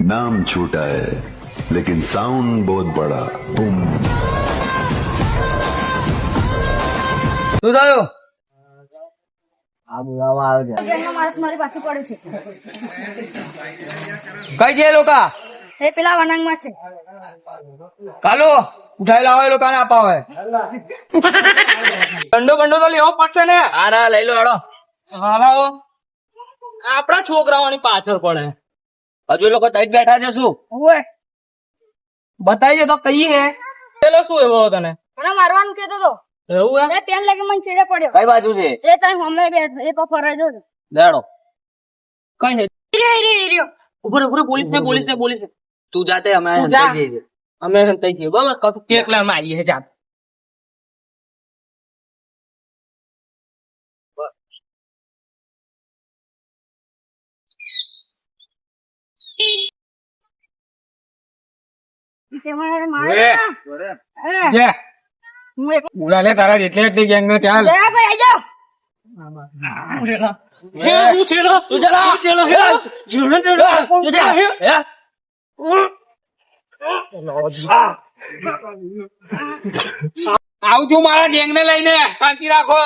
नाम छोटा है लेकिन साउंड बहुत बड़ा बूम શું થયું આ બોલાવા આવે છે ગેંગનો માણસ મારી પાછળ પડ્યો છે કઈ છે એ લોકા એ પેલા વનાંગમાં છે કાલો ઉઠાઈ લાવો એ લોકાને અપાવે દંડો બંડો તો લેવો પડશે ને હારા લઈ લો હેડો હારાઓ આપડા છોકરાઓની પાછળ પડે હજુ લોકો તઈ જ બેઠા છે શું? ઓએ બતાવી દે તો કહીએ. પેલો શું એવો તને? મને મારવાનું કેતો તો. એવું હે એ પેન લાગી મને છેડે પડ્યો. કઈ બાજુ છે? એ તઈ અમે બેઠ એ પર ફરાઈ જો લેડો કઈ હે રે રે રે ઉપર ઉપર પોલીસ ને પોલીસ ને પોલીસ તું જાતે અમે હંતાઈ જઈએ અમે હંતાઈ જઈએ. બરાબર કેક અમે આવીએ જાત તે મને મારે લે. એ, જે. હું એક ઉડા લે તારા જેટલી એટલી ગેંગ નો ચાલ. લે ભાઈ આઈ જાઓ. આવું છું મારા ગેંગ ને લઈને. શાંતિ રાખો.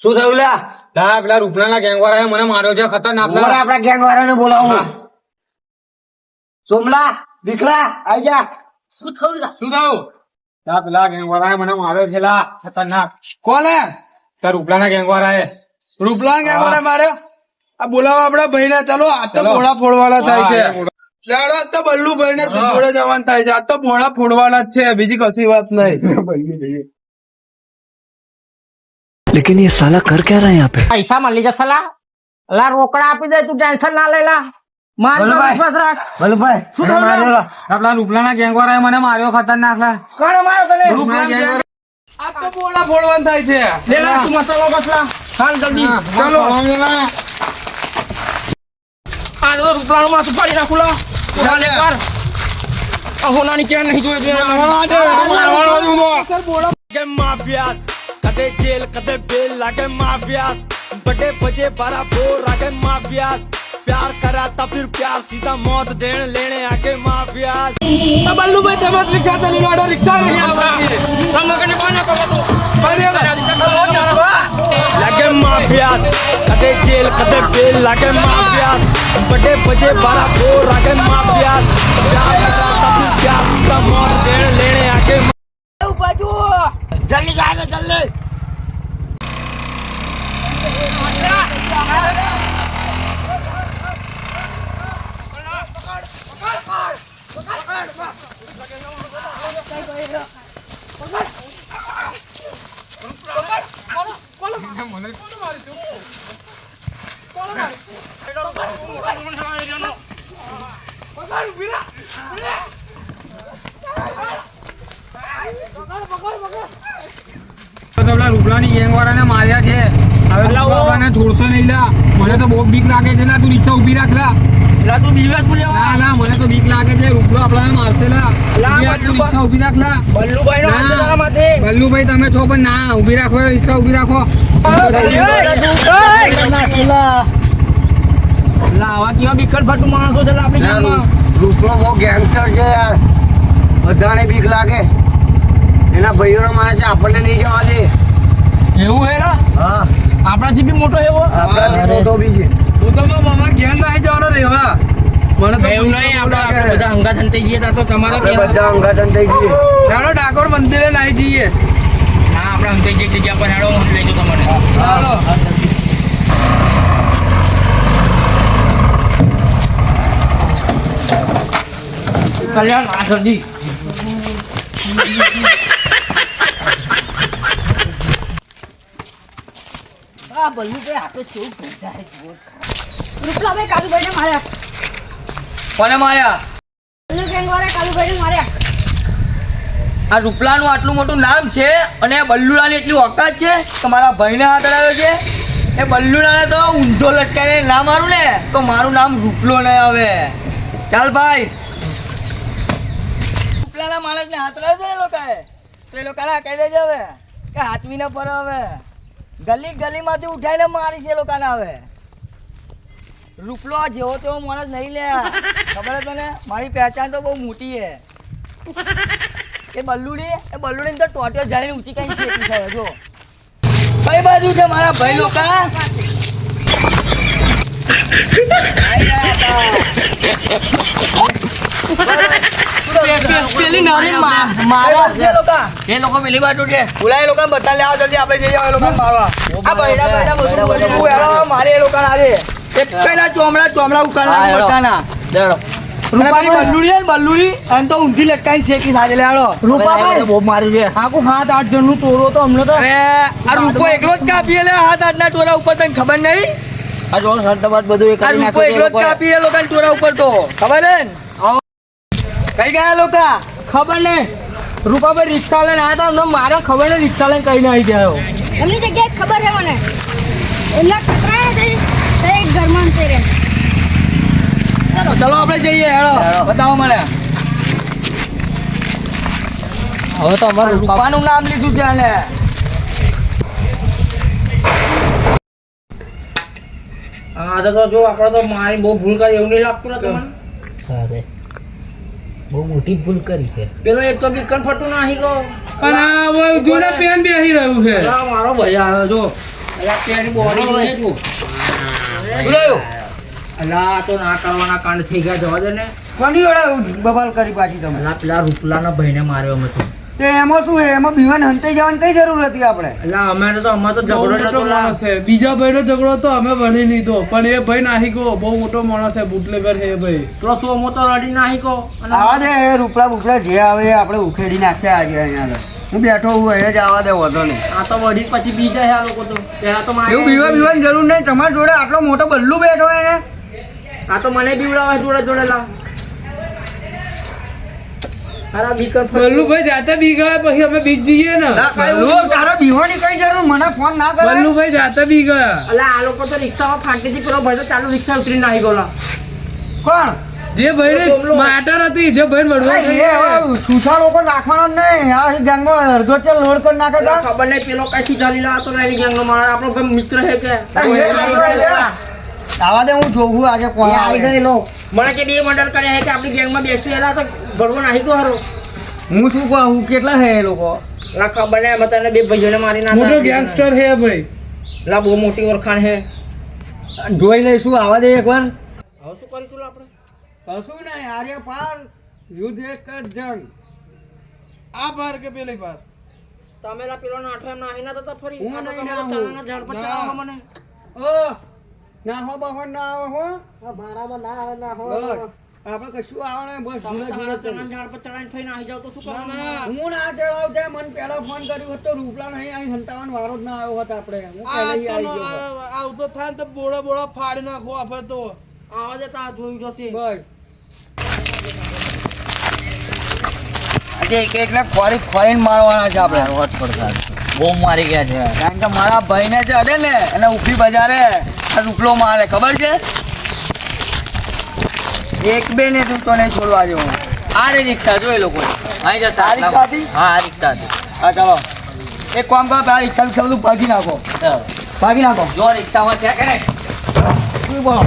શું થયું લ્યા? લા પેલા રૂપલાના ગેંગ વાળા મને માર્યો છે ખતરનાક આપણા ગેંગ વાળાને બોલાવું સોમલા વિકલા આઈ જા. શું થયું શું થયું? લા પેલા ગેંગ વાળાએ મને માર્યો છે લા ખતરનાક. કોને? તાર રૂપલાના ગેંગ વાળાએ રૂપલાન ગેંગ વાળા માર્યો? આ બોલાવો આપડા ભાઈ ને ચાલો આ તો. ભોળા ફોડવાના થાય છે. તો બલ્લુ ભાઈ ને જોડે જવાનું થાય છે. આ તો ભોળા ફોડવાના જ છે. બીજી કશી વાત નહીં. लेकिन ये साला कर क्या रहा है यहाँ पे પૈસા મળી જશે લા લા રોકડા આપી દે તું ટેન્શન ના લેલા માર પર ભલુભાઈ. વિશ્વાસ રાખ ભલુભાઈ શું એને થયું માર્યો લા. આપણા રૂપલાના ગેંગ વાળાએ મને માર્યો ખતરનાક લા કોણે માર્યો તને રૂપલાન ગેંગ ગેંગ- આ તો ભોળા ફોડવાનું થાય છે લેલા તું મસાલો કસલા હાલ જલ્દી ચલો આ તો રૂપલાનું માથું પાડી નાખું લા ચાલ એક વાર આ હોનાની ચેન નહીં જોઈ લાગે માફિયાસ કદે જેલ કદે બેલ લાગે માફિયાસ બડે બજે બારા બોર લાગે માફિયાસ प्यार करा था फिर प्यार सीधा मौत देने लेने आके माफियास આ બલ્લુભાઈ તમે જ રિક્ષા ચાલી ગાડો રિક્ષા નહીં આવતી સમગને કોને કહો તું लागे माफियास कदे जेल कदे बेल लागे माफियास बड़े बजे बारा बोर लागे माफियास प्यार करा था फिर प्यार सीधा मौत देने लेने आके જલ્દી જાય ને જલ્દી તો પેલા રૂપલાની ગેંગ વાળાને માર્યા છે. હવે છોડશો નહીં લા. મને તો બહુ બીક લાગે છે લા. તું રિક્ષા ઊભી રાખ લા. લા તું દિવસ બોલ્યો ના લા મને તો બીક લાગે છે. રૂપલો આપણા મારશે લા. લા, તું રિક્ષા ઊભી રાખ લા. બલ્લુભાઈ નો હાથ તારા માથે. બલ્લુભાઈ તમે છો પણ ના ઊભી રાખો રિક્ષા ઊભી રાખો. લા આવા કેવા બીકલ ફાટુ માણસો છે લા આપણી ગામમાં. બહુ ગેંગસ્ટર છે યાર. બધાને બીક લાગે. એના ભાઈઓને મારે છે આપણને નહીં જવા દે. એવું હે લા હા. આપણાથી બી મોટો એવો? આપણાથી મોટો બી છે. હું તો મામા ઘેર ના આવી જવાનો રહેવા મને તો એવું નહીં આપણે આપણે બધા અંગાધન થઈ જઈએ તો તમારા બે બધા અંગાધન થઈ જઈએ. ચાલો ડાકોર મંદિરે નાહી જઈએ. હા આપણે હંતાઈ જઈએ જગ્યા પર હેડો હું લઈ જઉં તમને. ચાલો કલ્યાણ આ જલ્દી રૂપલા ભાઈ કાલુભાઈને માર્યા. કોને માર્યા? બલ્લુ ગેંગ વાળા કાલુભાઈને માર્યા. આ રૂપલાનું આટલું મોટું નામ છે અને બલ્લુલાની એટલી ઓકાત છે કે મારા ભાઈને હાથ અડાવ્યો છે. એ બલ્લુલાને તો ઊંધો લટકાઈને ના મારું ને તો મારું નામ રૂપલો નહીં આવે. ચાલ ભાઈ. રૂપલાના માણસને હાથ અડાવ્યો છે એ લોકોએ? તો એ લોકોને કહી દેજો હવે કે હાચવી ના પડે હવે. ગલી ગલીમાંથી ઉઠાઈને મારી છે લોકોને હવે. રૂપલો જેવો તેવો માણસ નહીં લે. ખબર તને? મારી પહેચાન તો બહુ મોટી છે. એ બલ્લુડી એ બલ્લુડી તો ટોટ્યો જાણીને ઊંચી કઈ છે જો. કઈ બાજુ છે મારા ભાઈ લોકો? પેલી છે મારવા આ બૈડા બૈડા બધું એક પેલા ચોમડા ચોમડા ઉકાળના મોટાના રૂપાની બલ્લુડી બલ્લુડી એમ તો ઊંધી લટકાઈને શેકી સાથે લે રૂપાભાઈ બહુ માર્યું છે આખું હાથ આઠ જણનું તોરો તો અમને તો આ રૂપો એકલો જ કાપી લે હાથ આઠ ના ટોરા ઉપર તને ખબર નહીં આ જો સરતબાદ બધું આ રૂપો એકલો જ કાપી એ લોકો ટોરા ઉપર તો. ખબર હે ને? કઈ ગયા લોકો? ખબર ને રૂપાભાઈ રિક્ષા લઈને આવ્યા હતા મારે ખબર ને રિક્ષા લઈને કઈ આવી ગયો એમની જગ્યાએ ખબર છે મને. એમના ખતરા થઈ ઘરમાં થઈ રહે. ચલો આપણે જઈએ. હેડો બતાવો મને. હવે તો અમારે રૂપાનું નામ લીધું છે આને. હા તો જો આપણે તો મારી બહુ ભૂલ કરી એવું નહીં લાગતું ને તમને? બહુ મોટી ભૂલ કરી છે. પેલો એક તો બીકન ફટું નાહી ગયો. પણ આ હવે જોડે પેન બેસી રહ્યું છે. આ મારો ભાઈ આવ્યો જો. અલા પેન બોડી જોઈએ તું બોલાયો અલા તો ના કરવાના કાંડ થઈ ગયા જવા દે ને. કોની ઓળા બબાલ કરી પાછી તમે? અલા પેલા રૂપલાના ભાઈને માર્યો અમે તો. તે એમાં શું એમાં બીવાન હંતાઈ જવાની કઈ જરૂર હતી આપણે? અલા અમે તો અમે તો ઝઘડો નતો છે. બીજા ભાઈનો ઝઘડો તો અમે ભરી લીધો. પણ એ ભાઈ નાહી ગયો. બહુ મોટો માણસ છે બુટલેગર છે એ ભાઈ. પેલો સોમો તો રડી નાહી ગયો. આવા દે રૂપડા બુપડા જે આવે આપણે ઉખેડી નાખ્યા આજે અહીંયા હું બેઠો હું અહીંયા જ આવા દે વધો નહીં. આ તો વડી પછી બીજા છે આ લોકો તો. પેલા તો મારે એવું બીવા બીવાની જરૂર નહીં. તમારી જોડે આટલો મોટો બલ્લુ બેઠો એને આ તો મને બીવડાવે જોડે જોડે લા અરે બીકન બલ્લુભાઈ જાતે બી ગયા પછી અમે બીજ જઈએ ને. બલ્લુ તારે બીવાની કઈ જરૂર? મને ફોન ના કરે બલ્લુભાઈ જાતે બી ગયા અલા આ લોકો તો રિક્ષામાં ફાટી હતી પેલો ભાઈ તો ચાલુ રિક્ષા ઉતરીને નાહી ગયો કોણ? જે ભાઈ માટર હતી જે ભાઈ અલા, એ હવે છૂછા લોકો નાખવાના જ નહીં. આ અડધો ચલ લોડ કરી નાખે તો ખબર નહીં પેલો કઈ ચાલી લા તો એની ગેંગનો મારા આપણો ભાઈ મિત્ર છે કે? આવા દે હું જોઉં આજે કોણ આવે. મને કે બે મર્ડર કર્યા હે કે આપણી ગેંગમાં બેસી રહેલા તો ભરવો નાહી ગયો હારો હું શું કહું કેટલા હે એ લોકો? ના ખબર નહીં અમે તને બે ભાઈઓને મારી મોટો નાખ્યા ગેંગસ્ટર છે ભાઈ. લા બહુ મોટી ઓળખાણ હે જોઈ લઈશું આવા દે એકવાર. હવે શું કરીશું આપણે? કશું નહીં આર્ય પાર યુદ્ધ એક જ જંગ. આ પાર કે પેલી પાર? તમે પેલો નાઠો એમ નાહી ના તો ફરી. હું નહીં ના ઝાડ પર ચડાવવા મને. ઓ ના હો બહો ના આવે હો. મારામાં ના આવે ના હો. આપણે કશું આવે બસ થઈને આવી જાવ તો શું કરવાનું? હું ના ચડાવ તે મને પહેલા ફોન કર્યો હતો રૂપલા નહીં અહીં હંતાવાનો વારો જ ના આવ્યો હતો આપણે. હું આ આવી ગયો આવતો થાય તો બોળા બોળા ફાડી નાખો આપણે તો. આવા દે તા જોયું જશે બસ. આજે એક એક ને ખોરી ખોરીને મારવાના છે આપણે. પડતા બહુ મારી ગયા છે. કારણ કે મારા ભાઈને જે અડે ને એને ઊભી બજારે. રૂપલો મારે ખબર છે? એક બે ને તું તને છોડવા જેવું. આ રે રિક્ષા જો એ લોકો અહીં જશે આ રિક્ષા હા આ રિક્ષા હા ચાલો. એક કામ કરો આ રિક્ષા રિક્ષા બધું ભાગી નાખો. ભાગી નાખો. જો રિક્ષામાં છે કે નહીં? શું બોલો?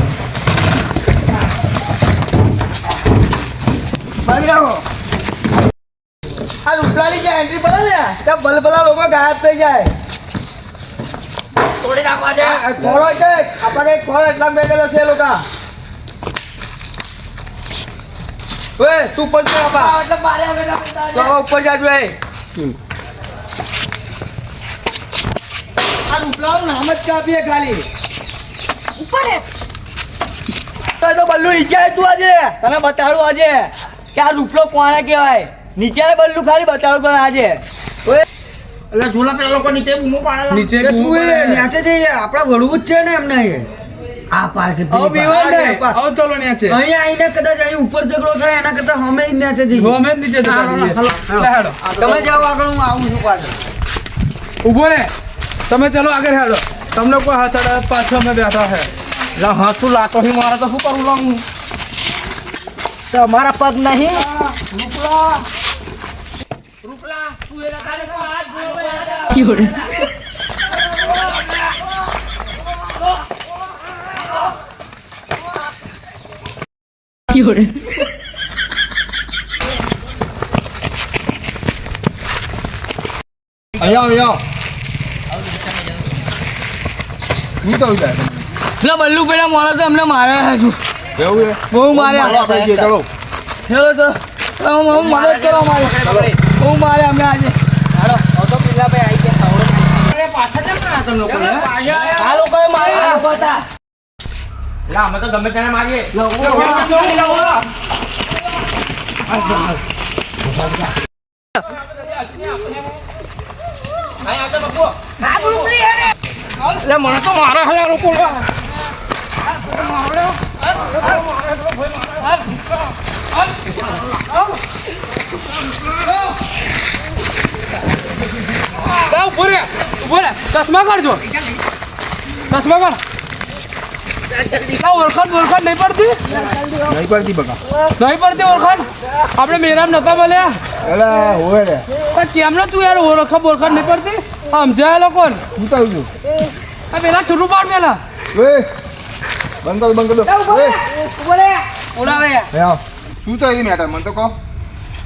ભાગી નાખો. આ રૂપલાની જે એન્ટ્રી પડે ને ત્યાં બલબલા લોકો ગાયબ થઈ જાય. તોડી નાખવા દે આ ખોરો છે. આપણે ખોરો એટલા બેઠેલો છે લોકો. ઓય તું પણ છે બાપા. એટલે મારે હવે ના ઉપર જાજો એ. આ ઉપલાવ નામ જ કાપીએ ખાલી? ઉપર હે. તો તો બલ્લુ નીચે તું આજે. તને બતાડું આજે કે આ રૂપલો કોણે કહેવાય? નીચે બલ્લુ ખાલી બતાડું તને આજે. એટલે ઝોલા પેલા લોકો નીચે બૂમો પાડેલા નીચે શું એ. ન્યાચે જઈએ આપણે વળવું જ છે ને એમને એ. આ પાર્ક ઓ બીવાન ને ઓ ચલો ન્યાચે. અહીં આઈને કદાચ અહીં ઉપર ઝઘડો થાય એના કરતા અમે જ ન્યાચે જઈએ. અમે જ નીચે જતા. હેડો તમે જાઓ આગળ હું આવું છું પાછળ. ઊભો રે. તમે ચલો આગળ હેડો. તમને કોઈ હાથ પાછો અમે બેઠા છે. લા હાથું લાતો હી મારે તો શું કરું લા હું? તમારા પગ નહીં? રૂપલા. તું એના કાલે 有人。有人。哎呀哎呀！你到底？પેલા બલ્લુ પેલા મોડો તો અમને મારે હજુ એવું છે બહુ માર્યા ચલો ચલો ચલો હું મદદ કરવા મારે હું મારે અમે આજે હાડો તો પીલા ભાઈ આ લોકોએ મારે આ લોકો હતા. એટલે અમે તો ગમે તેને મારીએ. મને તો મારા હાલે લોકો ઊભો રે ઊભો રે. ચશ્મા કાઢજો. ચશ્મા કાઢ. ઓળખાણ ઓળખાણ નહીં પડતી? નહીં પડતી બકા. નહીં પડતી ઓળખાણ? આપણે મેરામ નતા મળ્યા. એલા હોવે રે. તું યાર ઓળખાણ ઓળખાણ નહીં પડતી? સમજાય લોકોને? શું કહું છું? આ પેલા છૂટું પાડ પેલા. ઓય બંધ બંધ કર. હે આવ. શું તો એ મેટર મને તો કહો.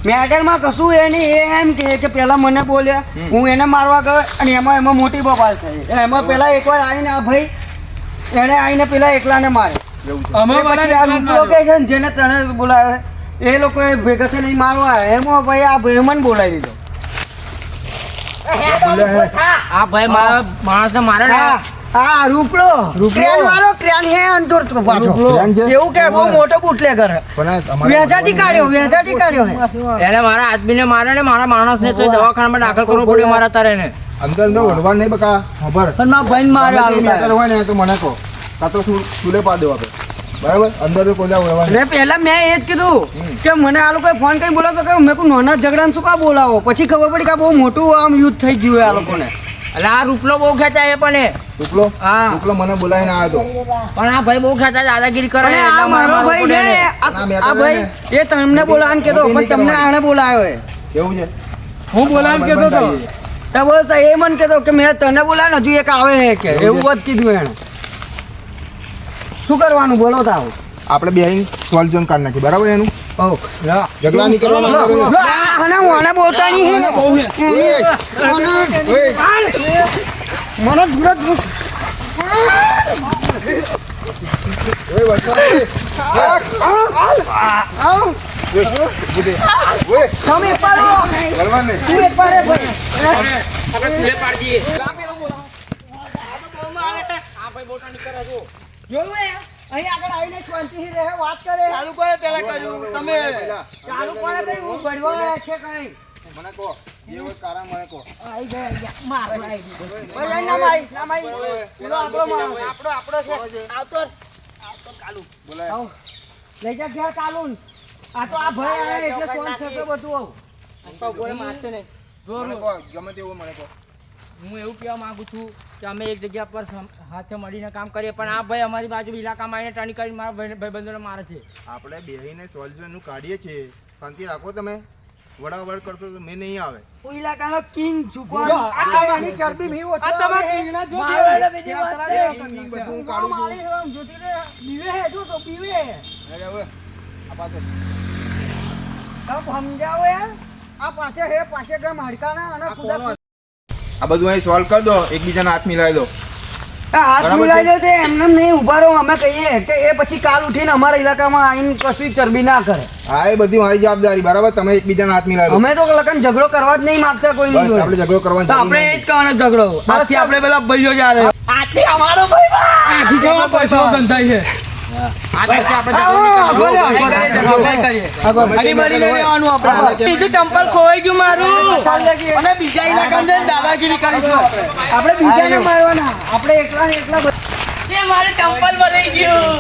મેટરમાં કશું એ નહીં એ એમ કે કે પેલા મને બોલ્યા હું એને મારવા ગયો અને એમાં એમાં મોટી બબાલ થઈ. એમાં પેલા એકવાર આવીને આ ભાઈ એણે આવીને પેલા એકલાને મારે અમે એ પછી આ રૂપલો કે છે ને જેને તને બોલાવે એ લોકોએ ભેગા થઈને મારવા. એમાં ભાઈ આ ભાઈ મને બોલાવી દીધો. આ ભાઈ મારા માણસને મારે હા રૂપડો. ક્રેન વાળો ક્રેન હે અંતર તો પાછો. એવું કે બહુ મોટો બુટલે કરે વેચાટી કાઢ્યો વેચાટી કાઢ્યો હે. એને મારા આદમીને મારે ને મારા માણસને તો દવાખાનામાં દાખલ કરવો પડ્યો મારા તારે ને અંદર અંદર વળવા નહીં બકા ખબર. પણ મારા ભાઈ મારે આ મેટર હોય ને તો મને કહો. કાં તો સુલે પા દો આપણે બરાબર? અંદર કોઈ વળવા એટલે પહેલા મેં એ જ કીધું કે મને આ લોકો ફોન કરી બોલાવતો કે મેં કોઈ નાના ને શું કા બોલાવો? પછી ખબર પડી કે બહુ મોટું આમ યુદ્ધ થઈ ગયું આ લોકોને. આ રૂપલો બહુ ખેંચાય પણ એ. ટુકલો હા. રૂપલો મને બોલાવીને આવ્યો પણ આ ભાઈ બહુ ખેંચાય દાદાગીરી કરે અને એટલે આ મારો ભાઈ છે ને આ મેં ભાઈ એ તમને બોલાવાનું કીધો પણ તમને આણે બોલાયો એ. એવું છે? હું બોલાવ કેતો તો. તો બોલતા એ મને કીધો કે મેં તને બોલાવ્યો હજુ એક આવે છે કે. એવું જ કીધું એને શું કરવાનું? બોલો તાવ. આપણે બે સોલ્યુશન કાઢ કાઢી નાખી બરાબર એનું? જગલા ઝઘડા નહીં પોતાની હે મને બોલતાની હે ઓય, મને સુરત ઓય, વળવા દે. ઓય, તમે પાડો. વળવા નહીં. તું એક પાડે ભાઈ આપણે ચૂલે પાડી દઈએ જોયું હે અહીં આગળ આવીને શાંતિથી રહે વાત કરે. ચાલુ કરે પેલા કર્યું તમે. ચાલુ કોણે કર્યું હું ભરવા છે કઈ. મને કહો જે હોય કારણ મને કહો. આઈ ગયા આઈ ગયા મારો આઈ ગયો ના મારી ના મારી. પેલો આપણો માણસ. આપણો આપણો છે. આવતો બોલાય. લઈ જા ઘેર કાલુન આ તો આ આવે એટલે સોન થશે બધું આવ. ગમે તેવો હોય મને કહો. હું એવું કહેવા માંગુ છું કે અમે એક જગ્યા પર હાથે મળીને કામ કરીએ પણ આ ભાઈ અમારી બાજુ ઇલાકામાં આવીને ટણી કરીને મારા ભાઈબંધોને મારે છે આપણે બેહીને સોલ્યુશનનું કાઢીએ છીએ શાંતિ રાખો તમે વડાવડ કરતો તો મેં નહીં આવે હું ઇલાકાનો કિંગ છું કોણ આ તમારી ચરબી ભી ઓછો આ તમારી. કિંગના જો મારો બીજી વાત છે. કિંગ બધું કાઢું છું મારી હમ જોતી. પીવે હે જો તો બીવે અરે હવે આ પાછળ. તમે સમજાવો યાર આ પાછે હે પાછે ગ્રામ હડકાના અને ખુદા? આ બધું અહીં સોલ્વ કરી દો એકબીજાના હાથ મિલાવી દો. હાથ મિલાવી દો તે એમને નહીં ઊભા રહો અમે કહીએ કે એ પછી કાલ ઉઠીને અમારા ઇલાકામાં આવીને કશી ચરબી ના કરે. હા એ બધી મારી જવાબદારી બરાબર? તમે એકબીજાના હાથ મિલાવી દો. અમે તો લગન ઝઘડો કરવા જ નહીં માંગતા કોઈ નહીં આપણે ઝઘડો કરવા તો આપણે એ જ કહેવાનો ઝઘડો. આજથી આપણે પેલા ભાઈઓ જ આ રહ્યો આથી કેવા પૈસાઓ ગંધાય છે. બીજું ચંપલ ખોવાઈ ગયું મારું. બીજા ઇલાકા દાદાગીરી કરીશું આપણે બીજાને મારવાના. આપણે એકલા એકલા મારે ચંપલ બની ગયું.